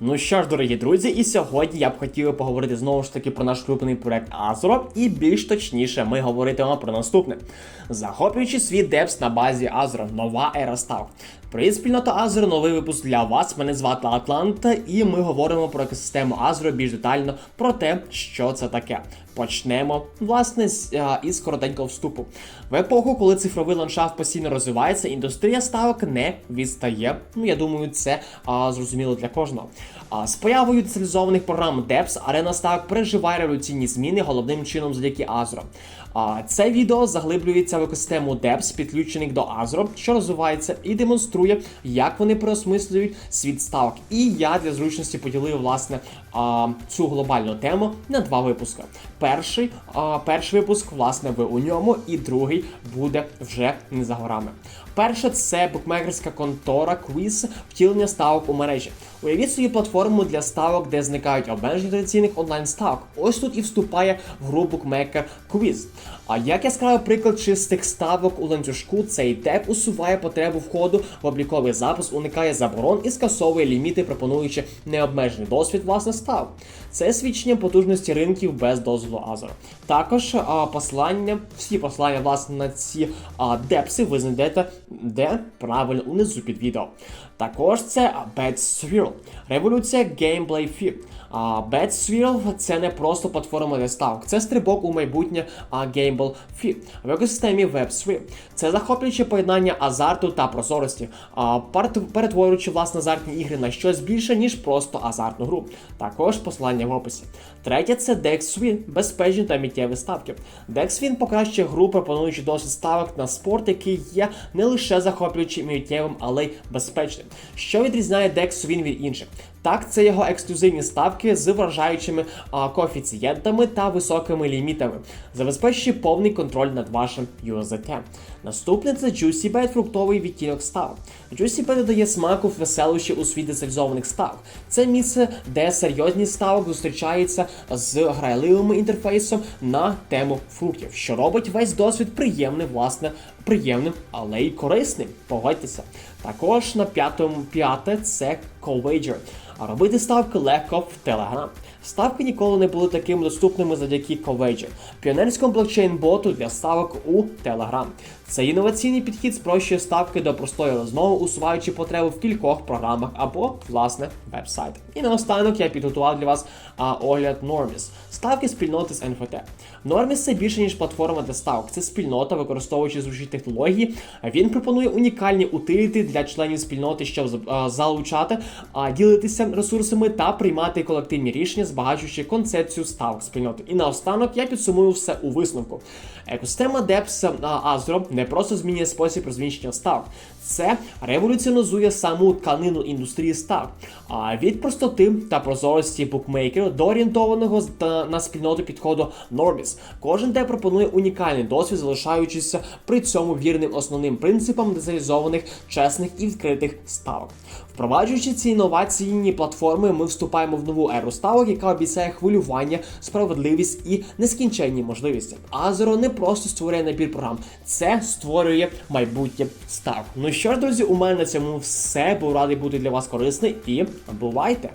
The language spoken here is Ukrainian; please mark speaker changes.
Speaker 1: Ну що ж, дорогі друзі, і сьогодні я б хотів поговорити знову ж таки про наш улюблений проект Azure, і більш точніше, ми говоритимемо про наступне: захоплюючи світ Депс на базі Azure, нова ера став. Привіт, спільнота Azure, новий випуск для вас. Мене звати Атланта, і ми говоримо про екосистему Azure більш детально про те, що це таке. Почнемо власне а, із коротенького вступу. В епоху, коли цифровий ландшафт постійно розвивається, індустрія ставок не відстає. Ну я думаю, це а, зрозуміло для кожного. А, з появою децентралізованих програм DEPS арена ставок переживає революційні зміни головним чином завдяки Azure. А, це відео заглиблюється в екосистему DEPS, підключених до Azure, що розвивається і демонструє, як вони переосмислюють світ ставок. І я для зручності поділив власне а, цю глобальну тему на два випуски. Перший, а, перший випуск, власне, ви у ньому, і другий буде вже не за горами. Перше це букмекерська контора Quiz втілення ставок у мережі. Уявіть собі платформу для ставок, де зникають обмеження традиційних онлайн ставок. Ось тут і вступає в гру букмекер Quiz. А як яскравий приклад чистих ставок у ланцюжку, цей деп усуває потребу входу в обліковий запис, уникає заборон і скасовує ліміти, пропонуючи необмежений досвід власне ставок. Це свідчення потужності ринків без дозволу Азера. Також а, послання, всі послання власне на ці а, депси ви знайдете де правильно унизу під відео. Також це Bad Swirl, революція Feed. А Bad Swirl – це не просто платформа для ставок, це стрибок у майбутнє Gamble Feed в екосистемі Web3. Це захоплююче поєднання азарту та прозорості, перетворюючи власне азартні ігри на щось більше, ніж просто азартну гру. Також посилання в описі. Третє це DexWin, безпечні та миттєві ставки. DexWin покращує гру, пропонуючи досвід ставок на спорт, який є не лише захоплюючим і миттєвим, але й безпечним. Що відрізняє DexWin від інших? Так, це його ексклюзивні ставки з вражаючими а, коефіцієнтами та високими лімітами, забезпечуючи повний контроль над вашим USDT. Наступне це Juicy Bet, фруктовий відтінок ставок. Juicy Bet додає смаку веселощі у світ децентралізованих ставок. Це місце, де серйозні ставок зустрічаються з грайливим інтерфейсом на тему фруктів, що робить весь досвід приємним, власне, приємним, але й корисним. Погодьтеся. Також на п'ятому п'яте це CoWager. А робити ставки легко в Telegram. Ставки ніколи не були такими доступними завдяки CoWager, піонерському блокчейн-боту для ставок у Telegram. Цей інноваційний підхід спрощує ставки до простої розмови, усуваючи потребу в кількох програмах або, власне, веб-сайт. І наостанок я підготував для вас а, огляд Normis. Ставки спільноти з NFT. Normis це більше ніж платформа для ставок. Це спільнота, використовуючи зручні технології. Він пропонує унікальні утиліти для членів спільноти, щоб залучати, а, ділитися ресурсами та приймати колективні рішення, збагачуючи концепцію ставок спільноти. І наостанок я підсумую все у висновку. Екосистема DEPS Azure не просто змінює спосіб розміщення ставок. Це революціонізує саму тканину індустрії ставок. А від простоти та прозорості букмекеру до орієнтованого на спільноту підходу Normis. Кожен де пропонує унікальний досвід, залишаючись при цьому вірним основним принципам децентралізованих, чесних і відкритих ставок. Впроваджуючи ці інноваційні платформи, ми вступаємо в нову еру ставок, яка обіцяє хвилювання, справедливість і нескінченні можливості. Азеро не просто створює набір програм, це створює майбутнє став. Ну що ж, друзі, у мене на цьому все. Був радий бути для вас корисним і бувайте!